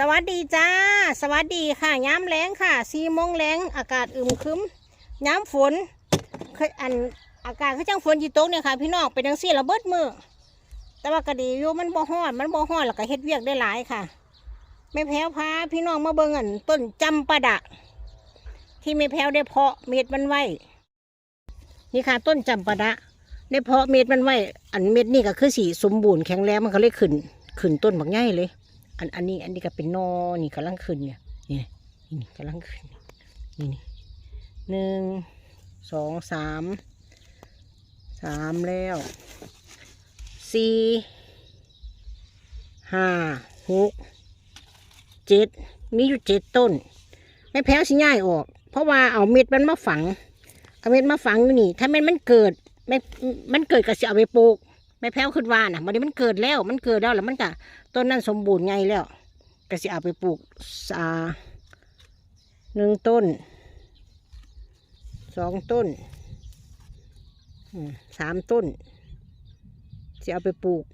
สวัสดีจ้า สวัสดีค่ะย้ำแรงค่ะสี่โมงแรงอากาศอึมครึมย้ำฝนเคยอันอากาศคือจังฝนยีตกเนี่ยค่ะ พี่น้องเป็นจังซี่ระเบิดมือแต่ว่ากระดีอยู่มันบ่ฮ้อนมันบ่ฮ้อนแล้วก็เฮ็ดเวียกได้หลายค่ะแม่แพ้วพาพี่น้องมาเบิ่งอันต้นจำปาดะ ที่แม่แพ้วได้เพาะเม็ดมันไว้นี่ค่ะ ต้นจำปาดะได้เพาะเม็ดมันไว้อันเม็ดนี่ก็คือสีสมบูรณ์แข็งแรงมันก็เลยขึ้น ขึ้นต้นบักใหญ่เลย อันอันนี้อันนี้ก็เป็นนอนี่กำลังขึ้นเนี่ยนี่นี่กำลังขึ้นนี่นี่หนึ่งสองสามสามแล้วสี่ห้าหกเจ็ดมีอยู่เจ็ดต้นไม่แพ้สิง่ายออก เพราะว่าเอาเม็ดมันมาฝัง เอาเม็ดมาฝังอยู่นี่ ถ้าเม็ดมันเกิดไม่มันเกิดก็จะเอาไปปลูก ไม่แพ้วขึ้นว่าน่ะมันนี้มันเกิดแล้ว มันเกิดแล้วแล้วมันก็ต้นนั้นสมบูรณ์ไงแล้วก็สิเอาไปปลูกสาหนึ่งต้นสองต้นสามต้นสิเอาไปปลูก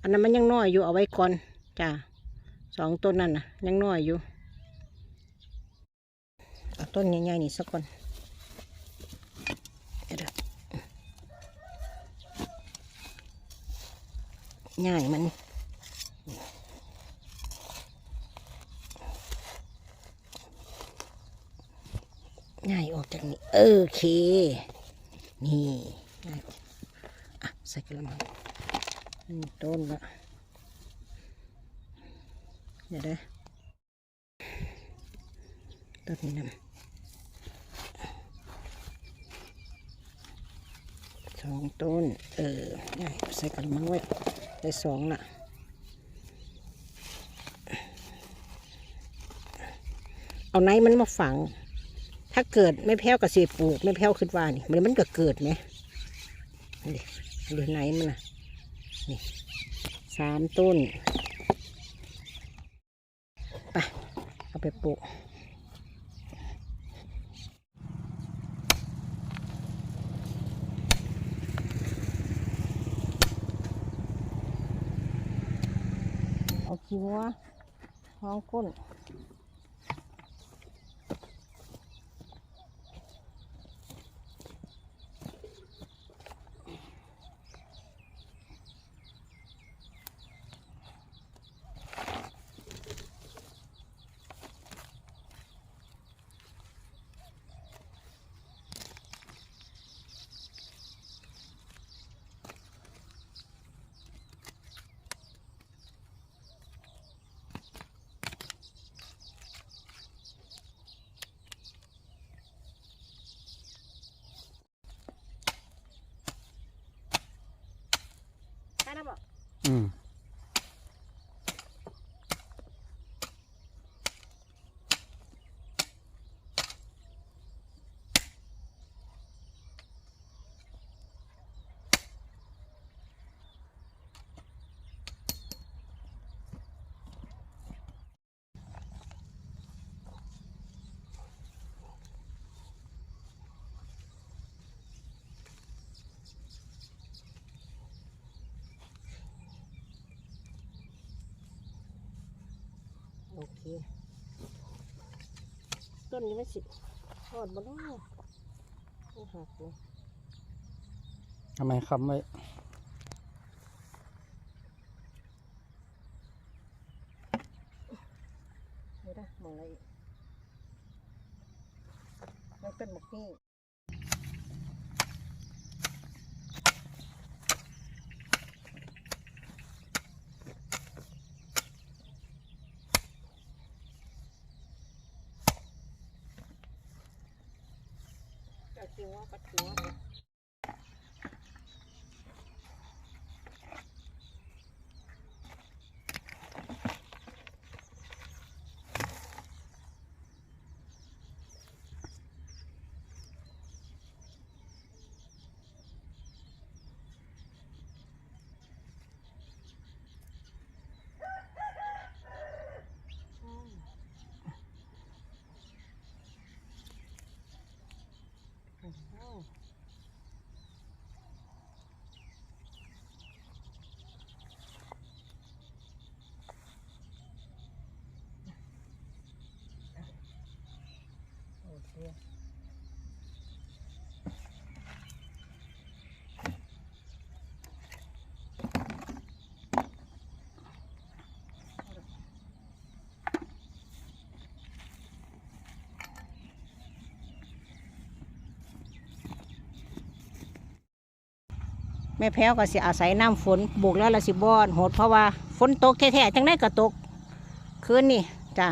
อันนั้นมันยังน้อยอยู่เอาไว้ก่อนจ้าสองต้นนั่นน่ะยังน้อยอยู่ต้นใหญ่ๆนี่สักก่อนเดี๋ยวเด้อ ใหญ่มันง่ายออกจากนี้โอเค นี่ง่ายอะใส่กระมังหนึ่งต้นละเดี๋ยวเด้อต้นนี้นำสองต้น เออใส่กระมังไว้ ได้สองละเอาไนท์มันมาฝัง ถ้าเกิดไม่แพ้วกับเสียปลูกไม่แพ้วขึ้นว่านี่ มันมันก็เกิดไหมนี่ดูไนมันน่ะนี่สามต้น ไป เอาไปปลูก เอาขี้วัวห้องก้น โอเค ต้นนี้ไม่สิทอดบ้างหักเลยทำไมคำไว้ ไม่ได้มองอะไรอีกมันเป็นหมกนี่ ก็จริงว่าก็จริวว่าอ้าว แม่แพ้วก็สิอาศัยน้ำฝนปลูกแล้วละสิบอนโหดเพราะว่าฝนตกแท้ๆจังได้กระตก คืนนี่จ้ะ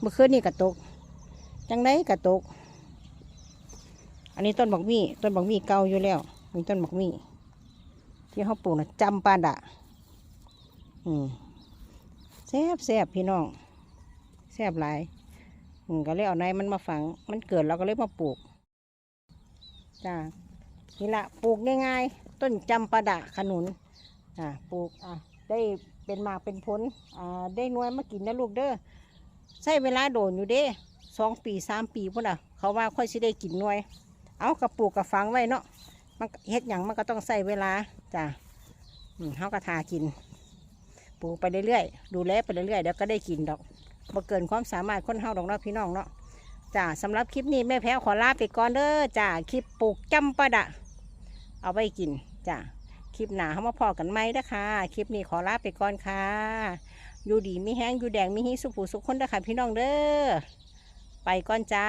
เมื่อคืนนี่กระตก จังไดกระตก อันนี้ต้นบักมี่ต้นบักมี่เก่าอยู่แล้วมีต้นบักมี่ที่เขาปลูกนะจำปาดะอืมแซบแซบพี่น้องแซบหลายอืมก็เลยเอาในมันมาฝัง มันเกิดเราก็เลยมาปลูกจ้านี่ละปลูกง่ายๆต้นจำปาดะขนุนอ่าปลูกอะได้เป็นหมากเป็นผลอ่าได้น่วยมากินนะลูกเด้อใช้เวลาโดนอยู่เด้ สองปีสามปีพุ่นอะ เขาว่าค่อยสิได้กินหน่วย เอากระปูกกระฝังไว้เนาะมันเฮ็ดหยังมันก็ต้องใส่เวลาจ้าอืมเฮากระทากิน ปลูกไปเรื่อยๆดูแลไปเรื่อยๆเดี๋ยวก็ได้กินดอกบ่เกินความสามารถคนเฮาดอกเนาะพี่น้องเนาะจ้าสำหรับคลิปนี้แม่แพ้วขอลาไปก่อนเด้อจ้าคลิปปลูกจำปาดะ เอาไว้กินจ้าคลิปหนาเขามาพอกันไหมนะคะคลิปนี้ขอลาไปก่อนค่ะ อยู่ดีมีแห้งอยู่แดงมีฮิสุผูสุขคนเด้อค่ะพี่น้องเด้อ ไปก่อนจ้า